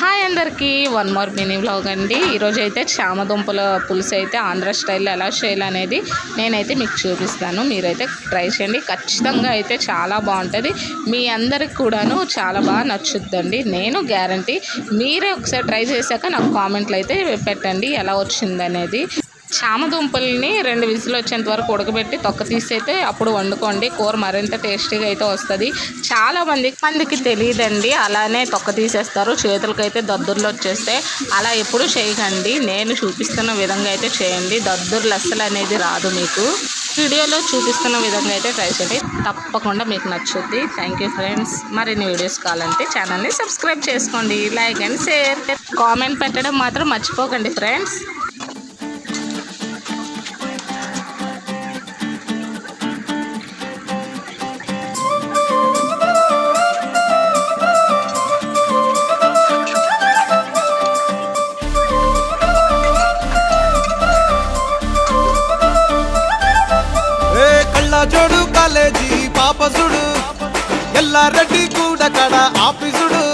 Hi అందరికీ. One more mini vlog అండి. ఈరోజు అయితే చామదుంపల పులుసు అయితే ఆంధ్ర స్టైల్లో ఎలా చేయాలనేది నేనైతే మీకు చూపిస్తాను. మీరైతే ట్రై చేయండి. ఖచ్చితంగా అయితే చాలా బాగుంటుంది. మీ అందరికి కూడాను చాలా బాగా నచ్చుద్దండి. నేను గ్యారంటీ మీరే ఒకసారి ట్రై చేశాక నాకు కామెంట్లు అయితే పెట్టండి. ఎలా వచ్చిందనేది. చామదుంపల్ని రెండు విసులు వచ్చేంత వరకు ఉడకబెట్టి తొక్క తీసి అయితే అప్పుడు వండుకోండి. కూర మరింత టేస్టీగా అయితే వస్తుంది. చాలా మంది మందికి తెలియదండి అలానే తొక్క తీసేస్తారు. చేతులకైతే దద్దుర్లు వచ్చేస్తే అలా ఎప్పుడు చేయకండి. నేను చూపిస్తున్న విధంగా అయితే చేయండి. దద్దుర్లు అస్సలు అనేది రాదు మీకు. వీడియోలో చూపిస్తున్న విధంగా అయితే ట్రై చేయండి. తప్పకుండా మీకు నచ్చుద్ది. థ్యాంక్ యూ ఫ్రెండ్స్ మరిన్ని వీడియోస్ కావాలంటే ఛానల్ని సబ్స్క్రైబ్ చేసుకోండి. లైక్ అండ్ షేర్ కామెంట్ పెట్టడం మాత్రం మర్చిపోకండి ఫ్రెండ్స్ జోడు కాలేజీ పాపసుడు. ఎల్లారెడ్డి కూడా కడ ఆఫీసుడు.